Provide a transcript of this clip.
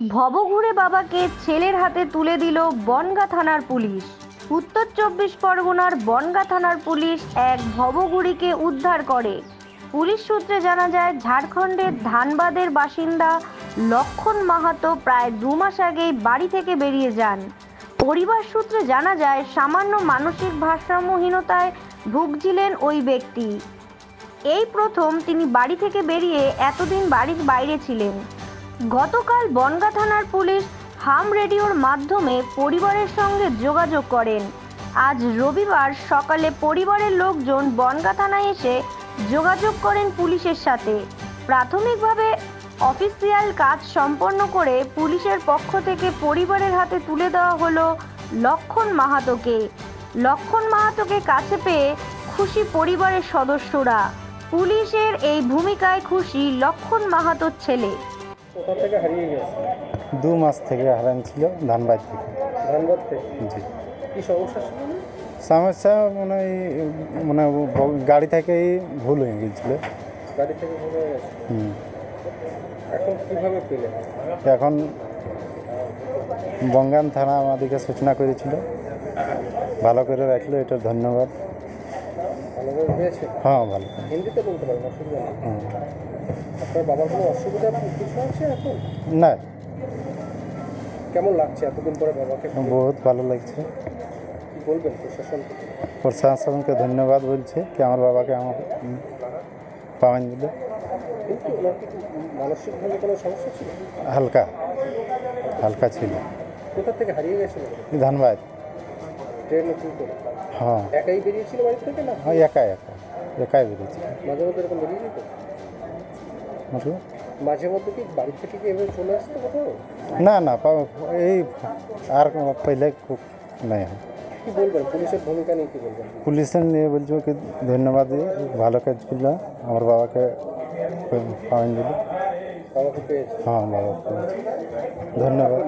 ভবঘুরে বাবাকে ছেলের হাতে তুলে দিল বনগা থানার পুলিশ। উত্তর চব্বিশ পরগনার বনগা থানার পুলিশ এক ভবঘুড়িকে উদ্ধার করে। পুলিশ সূত্রে জানা যায়, ঝাড়খণ্ডের ধানবাদের বাসিন্দা লক্ষণ মাহাতো প্রায় দু মাস আগেই বাড়ি থেকে বেরিয়ে যান। পরিবার সূত্রে জানা যায়, সামান্য মানসিক ভারসাম্যহীনতায় ভুগছিলেন ওই ব্যক্তি। এই প্রথম তিনি বাড়ি থেকে বেরিয়ে এতদিন বাড়ির বাইরে ছিলেন। গতকাল বনগা থানার পুলিশ হাম রেডিওর মাধ্যমে পরিবারের সঙ্গে যোগাযোগ করেন। আজ রবিবার সকালে পরিবারের লোকজন বনগা থানায় এসে যোগাযোগ করেন পুলিশের সাথে। প্রাথমিকভাবে অফিসিয়াল কাজ সম্পন্ন করে পুলিশের পক্ষ থেকে পরিবারের হাতে তুলে দেওয়া হলো লক্ষণ মাহাতোকে। লক্ষণ মাহাতোকে কাছে পেয়ে খুশি পরিবারের সদস্যরা। পুলিশের এই ভূমিকায় খুশি লক্ষণ মাহাতোর ছেলে। কোথা থেকে হারিয়ে গেছে? দু মাস থেকে হারান ছিল ধানবাদ থেকে। ধানবাদ থেকে? জি। কি সমস্যা ছিল? সমস্যা মানে মানে গাড়ি থেকেই ভুল হয়ে গিয়েছিল। গাড়ি থেকে ভুলে গেছে? হুম। এখন কীভাবে পেলেন? এখন বঙ্গান থানা আমাদেরকে সূচনা করেছিল। ভালো করে রাখল এটার ধন্যবাদ। ভালোভাবে হ্যাঁ ভালো। হিন্দিতে বলতে পারেন অসুবিধা নেই। আপনার বাবার কোনো অসুবিধা কিছু আছে এখন? না। কেমন লাগছে এতদিন পরে বাবাকে বহুত ভালো লাগছে। বলবেন প্রশাসনকে প্রশাসনকে ধন্যবাদ বলছে কি আমার বাবাকে আমার পাওয়ান দিল কিন্তু ওনার কি মানসিকভাবে কোনো সমস্যা ছিল? হালকা হালকা ছিল। কোথা থেকে হারিয়ে গেছিল? এই ধানবাদ ট্রেনে কি করে। হ্যাঁ। একাই বেরিয়েছিল বাড়ি থেকে না? হ্যাঁ একা একা একাই বেরিয়েছে মাঝে মধ্যে এরকম বেরিয়ে যেত? মাঝে মধ্যে? কি বাড়ি থেকে কি এভাবে চলে আসতো কোথাও? না না এই আর পহলে খুব নাই। কি বলবেন? পুলিশের ভূমিকা নিয়ে কি বলবেন? পুলিশের নিয়ে বলছো কি ধন্যবাদ দিয়ে ভালো কাজ করল। আমার বাবাকে পাওয়ান দিল। বাবাকে পেয়েছে। হ্যাঁ বাবা ধন্যবাদ।